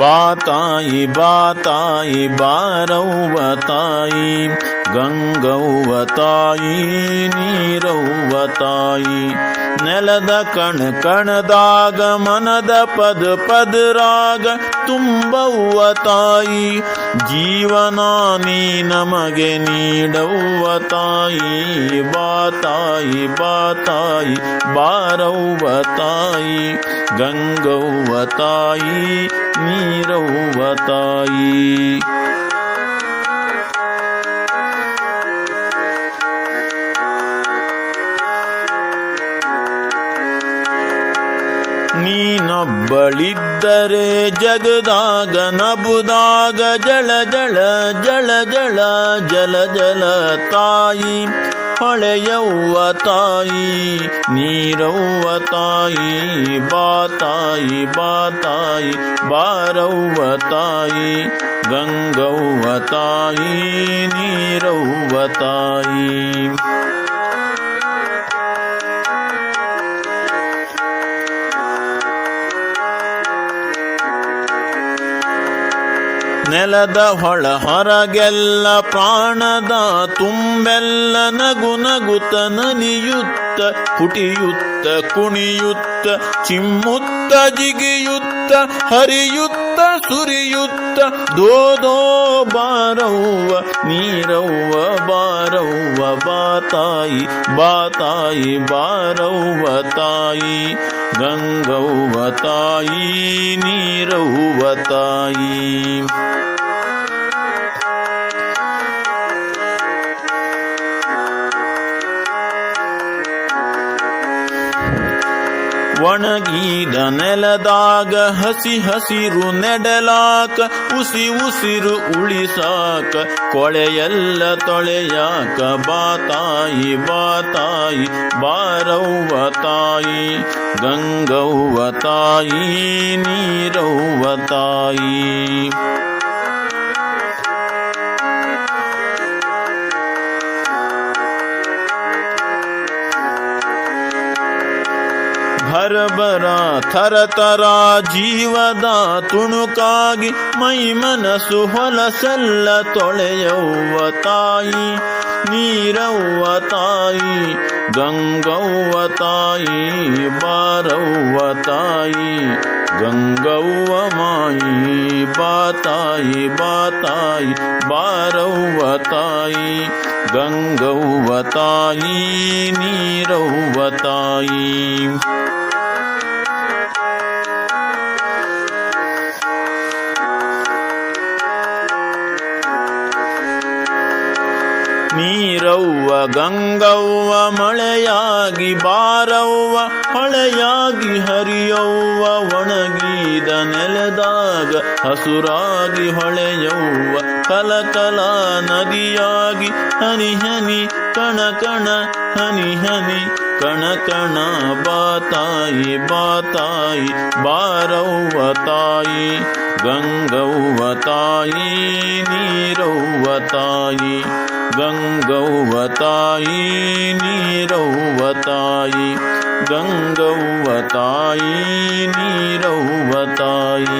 ಬಾತಾಯಿ ಬಾತಾಯಿ ಬಾರವ್ವ ತಾಯಿ ಗಂಗವ್ವ ತಾಯಿ ನೀರವ್ವ ತಾಯಿ ನೆಲದ ಕಣ ಕಣದಾಗ ಮನದ ಪದ ಪದರಾಗ ತುಂಬವ್ವ ತಾಯಿ, ಜೀವನ ನೀ ನಮಗೆ ನೀಡವ್ವ ತಾಯಿ ಬಾತಾಯಿ ಬಾತಾಯಿ ಬಾರವ್ವ ತಾಯಿ, ಗಂಗವ್ವ ತಾಯಿ, ನೀರವ್ವ ತಾಯಿ. ನೀನೊಬ್ಬಳಿದ್ದರೆ ಜಗದಾಗ ನಬುದಾಗ ಜಳ ಜಳ ಜಳ ಜಳ ಜಲ ಜಲ ತಾಯಿ ಹೊಳೆಯವ್ವ ತಾಯಿ ನೀರವ್ವ ತಾಯಿ ಬಾತಾಯಿ ಬಾತಾಯಿ ಬಾರವ್ವ ತಾಯಿ ಗಂಗವ್ವ ತಾಯಿ ನೀರವ್ವ ತಾಯಿ ನೆಲದ ಹೊಳ ಹೊರಗೆಲ್ಲ ಪ್ರಾಣದ ತುಂಬೆಲ್ಲ ನಗು ನಗುತ ನಲಿಯುತ್ತ ಹುಟಿಯುತ್ತ, ಕುಣಿಯುತ್ತ, ಚಿಮ್ಮುತ್ತ, ಜಿಗಿಯುತ್ತ, ಹರಿಯುತ್ತ, ಸುರಿಯುತ್ತ, ದೋದೋ ಬಾರವ್ವ, ನೀರವ್ವ, ಬಾರವ್ವ ಬಾತಾಯಿ ಬಾತಾಯಿ ಬಾರವ್ವ ತಾಯಿ, ಗಂಗವ್ವ ತಾಯಿ, ನೀರವ್ವ ತಾಯಿ. ಒಣಗಿದ ನೆಲದಾಗ ಹಸಿ ಹಸಿರು ನೆಡಲಾಕ, ಉಸಿ ಉಸಿರು ಉಳಿಸಾಕ, ಕೊಳೆಯೆಲ್ಲ ತೊಳೆಯಾಕ ಬಾತಾಯಿ ಬಾತಾಯಿ ಬಾರವ್ವ ತಾಯಿ, ಗಂಗವ್ವ ತಾಯಿ, ನೀರವ್ವ ತಾಯಿ. ಭರಬರ ಥರ ಥರ ಜೀವದ ತುಣುಕಾಗಿ ಮೈ ಮನಸ್ಸು ಹೊಲಸೆಲ್ಲ ತೊಳೆಯವ್ವ ತಾಯಿ ನೀರವ್ವ ತಾಯಿ ಗಂಗವ್ವ ತಾಯಿ ಬಾರವ್ವ ತಾಯಿ ಗಂಗವ್ವ ಮಾಯಿ ಬಾತಾಯಿ ಬಾತಾಯಿ ಬಾರವ್ವ ತಾಯಿ ಗಂಗವ್ವ ತಾಯಿ ನೀರವ್ವ, ಗಂಗವ್ವ, ಮಳೆಯಾಗಿ ಬಾರವ್ವ, ಹೊಳೆಯಾಗಿ ಹರಿಯವ್ವ, ಒಣಗಿದ ನೆಲದಾಗ ಹಸುರಾಗಿ ಹೊಳೆಯವ್ವ ಕಲಕಲ ನದಿಯಾಗಿ ಹನಿ ಹನಿ, ಕಣ ಕಣ ಹನಿ ಹನಿ, ಕಣ ಕಣ ಬಾತಾಯಿ ಬಾತಾಯಿ, ಬಾರವ್ವ ತಾಯಿ, ಗಂಗವ್ವ ತಾಯಿ, ನೀರವ್ವ ತಾಯಿ. गङ्गौवतायि नीरौवतायि गङ्गौवतायि नीरौवतायि।